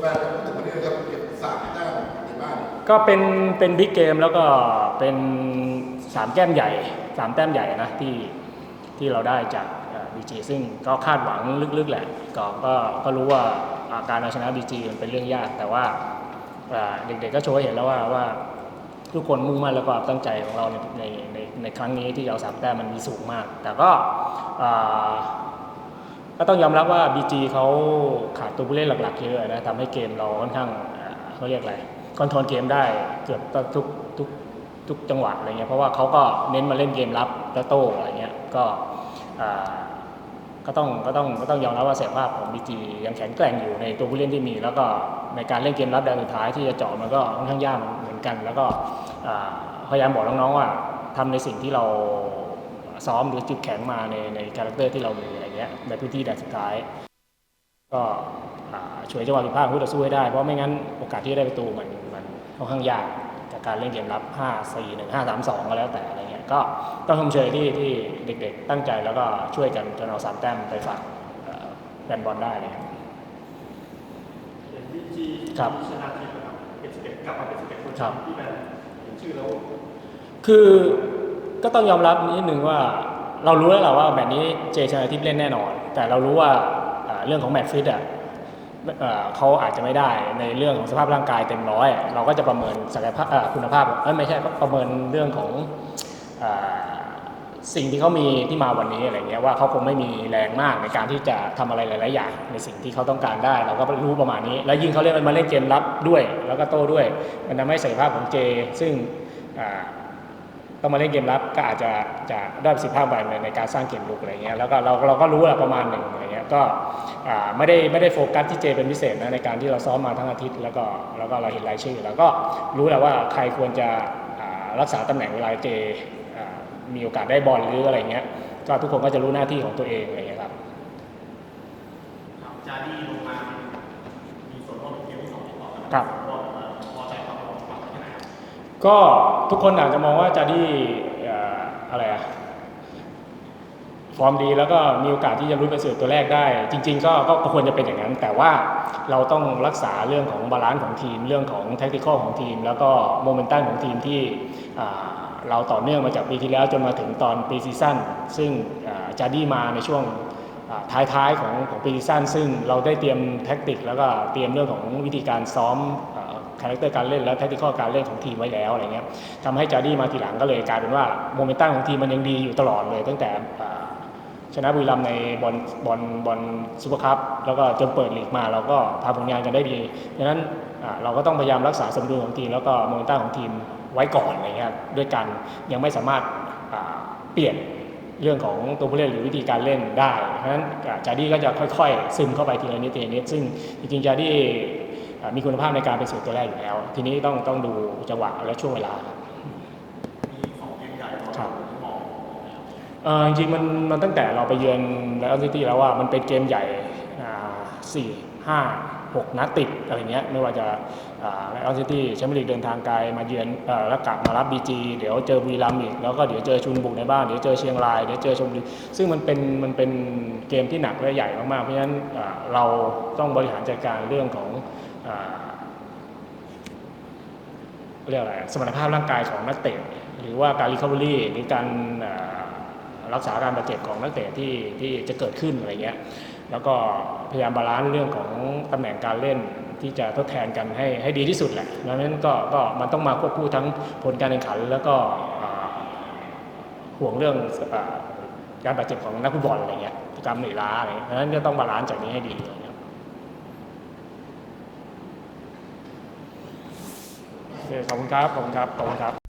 แฟนครับพูดถึงวันนี้นะครับเก็บสามแต้มในบ้านก็เป็นเป็นบิ๊กเกมแล้วก็เป็นสามแก้มใหญ่สามแต้มใหญ่นะที่ที่เราได้จากบีจีซึ่งก็คาดหวังลึกๆแหละก็ก็ก็รู้ว่าอาการเอาชนะบีจีมันเป็นเรื่องยาก แต่ว่าเด็กๆก็โชว์ให้เห็นแล้วว่าว่าทุกคนมุ่งมั่นแล้วก็ตั้งใจของเราในในในครั้งนี้ที่เอาสามแต้มมันมีสูงมาก แต่ก็ ก็ต้องยอมรับว่า BG เขาขาดตัวผู้เล่นหลัก ๆ เยอะนะทำให้เกมเราค่อนข้างเขาเรียกอะไรคอนโทรลเกมได้เกือบทุกทุกทุกจังหวะอะไรเงี้ยเพราะว่าเขาก็เน้นมาเล่นเกมรับแล้วโต้อะไรเงี้ยก็อ่าก็ต้องก็ต้องก็ต้องยอมรับว่าศักยภาพของ BG ยังแข็งแกร่งอยู่ในตัวผู้เล่นที่มี แล้วก็ในการเล่นเกมรับแดนสุดท้ายที่จะเจาะมันก็ค่อนข้างยากเหมือนกัน แล้วก็พยายามบอกน้องๆว่าทำในสิ่งที่เรา ซ้อมหรือจุดแข็งมาในในคาแรคเตอร์ที่เรามีอะไรเงี้ยในพื้นที่แดนสุดท้าย ก็อ่าช่วยจังหวะผิดพลาดของคู่ต่อสู้ให้ได้ เพราะไม่งั้นโอกาสที่จะได้ประตูมันมันค่อนข้างยากจากการเล่นเกมรับ 5 4 1 5 3 2 ก็แล้วแต่อะไรเงี้ยก็ต้องชมเชยที่ที่เด็กๆตั้งใจแล้วก็ช่วยกันจนเอาสามแต้มไปฝากเอ่อแฟนบอลได้เลยครับเห็นบีจีครับชนะทีมนะครับเป็นสิบเอ็ดกลับมาเป็นสิบเอ็ดคนครับที่แบบเห็นชื่อแล้วคือ ก็ต้องยอมรับนิดนึงว่าเรารู้แล้วแหละว่าแบบนี้เจชนาทิพย์เล่นแน่นอน แต่เรารู้ว่าเรื่องของแมตช์ฟิตอะเขาอาจจะไม่ได้ในเรื่องของสภาพร่างกายเต็มร้อยเราก็จะประเมินศักยภาพคุณภาพไม่ใช่ประเมินเรื่องของสิ่งที่เขามีที่มาวันนี้อะไรเงี้ยว่าเขาคงไม่มีแรงมากในการที่จะทำอะไรหลาย ๆ อย่างในสิ่งที่เขาต้องการได้ เราก็รู้ประมาณนี้ แล้วยิ่งเขาเล่นมันมาเล่นเกมรับด้วย แล้วก็โต้ด้วย มันทำให้ศักยภาพของเจ ซึ่ง ต้องมาเล่นเกมรับก็อาจจะจะได้ประสิทธิภาพแบบในการสร้างเกมลุกอะไรเงี้ยแล้วก็เราเราก็รู้แหละประมาณหนึ่งอะไรเงี้ยก็ไม่ได้ไม่ได้โฟกัสที่เจเป็นพิเศษนะในการที่เราซ้อมมาทั้งอาทิตย์แล้วก็แล้วก็เราเห็นรายชื่อ แล้วก็รู้แล้วว่าใครควรจะรักษาตำแหน่งเวลาเจมีโอกาสได้บอลหรืออะไรเงี้ยก็ทุกคนก็จะรู้หน้าที่ของตัวเองอะไรเงี้ยครับครับจาดีลงมา ก็ทุกคนอาจจะมองว่าจาดี้อะไรอะฟอร์มดีแล้วก็มีโอกาสที่จะรุ้นเป็นเสือตัวแรกได้ จริง ๆ ก็ก็ควรจะเป็นอย่างนั้น แต่ว่าเราต้องรักษาเรื่องของบาลานซ์ของทีม เรื่องของแท็กติคอลของทีม แล้วก็โมเมนตัมของทีมที่เราต่อเนื่องมาจากปีที่แล้วจนมาถึงตอนปีซีซั่นซึ่งจาดี้มาในช่วงท้ายๆของของปีซีซั่นซึ่งเราได้เตรียมแท็กติก แล้วก็เตรียมเรื่องของวิธีการซ้อม คาแรคเตอร์การเล่นและแท็กติคอการเล่นของทีมไว้แล้วอะไรเงี้ยทำให้จาร์ดี้มาทีหลังก็เลยกลายเป็นว่าโมเมนตัมของทีมมันยังดีอยู่ตลอดเลย ตั้งแต่ชนะบุรีรัมในบอลบอลบอลซูเปอร์คัพแล้วก็จนเปิดลีกมาเราก็ทำผลงานกันได้ดีดังนั้นเราก็ต้องพยายามรักษาสมดุลของทีมแล้วก็โมเมนตัมของทีมไว้ก่อนอะไรเงี้ยด้วยกันยังไม่สามารถเปลี่ยนเรื่องของตัวผู้เล่นหรือวิธีการเล่นได้ เพราะฉะนั้นจาร์ดี้ก็จะค่อยๆ ซึมเข้าไปทีละนิดทีละนิด ซึ่งจริงๆจาร์ดี้ มีคุณภาพในการเป็นสูตรตัวแรกอยู่แล้ว ทีนี้ต้องต้องดูจังหวะและช่วงเวลาครับมีสองเกมใหญ่เราครับมองเอ่อจริงๆมันมันตั้งแต่เราไปเยือนไลออนซิตี้แล้วว่ามันเป็นเกมใหญ่อ่าสี่ห้าหกนัดติดอะไรเงี้ยไม่ว่าจะไลออนซิตี้แชมเปี้ยนลีกเดินทางไกลมาเยือนเอ่อแล้วกลับมารับบีจีเดี๋ยวเจอบุรีรัมย์อีกแล้วก็เดี๋ยวเจอชุนบุกในบ้านเดี๋ยวเจอเชียงรายเดี๋ยวเจอชมบุรีซึ่งมันเป็นมันเป็นเกมที่หนักและใหญ่มากๆเพราะฉะนั้นอ่าเราต้องบริหารจัดการเรื่องของอ่า เรียกอะไรสมรรถภาพร่างกายของนักเตะหรือว่าการรีคา v เ r รี่หรือการรักษาการบาดเจ็บของนักเตะที่ที่จะเกิดขึ้นอะไรเงี้ยแล้วก็พยายามบาลานซ์เรื่องของตำแหน่งการเล่นที่จะทดแทนกันให้ให้ดีที่สุดแหละดังนั้นก็ก็มันต้องมาควบคู่ทั้งผลการแข่งขัน แล้วก็ห่วงเรื่องการบาดเจ็บของนักฟุตบอลอะไรเงี้ยกล้ามเนื้อล้าอะไรดังนั้นก็ต้องบาลานซ์จากนี้ให้ดีอะไรเงี้ยโอ เคขอบคุณครับ ขอบคุณครับ ขอบคุณครับ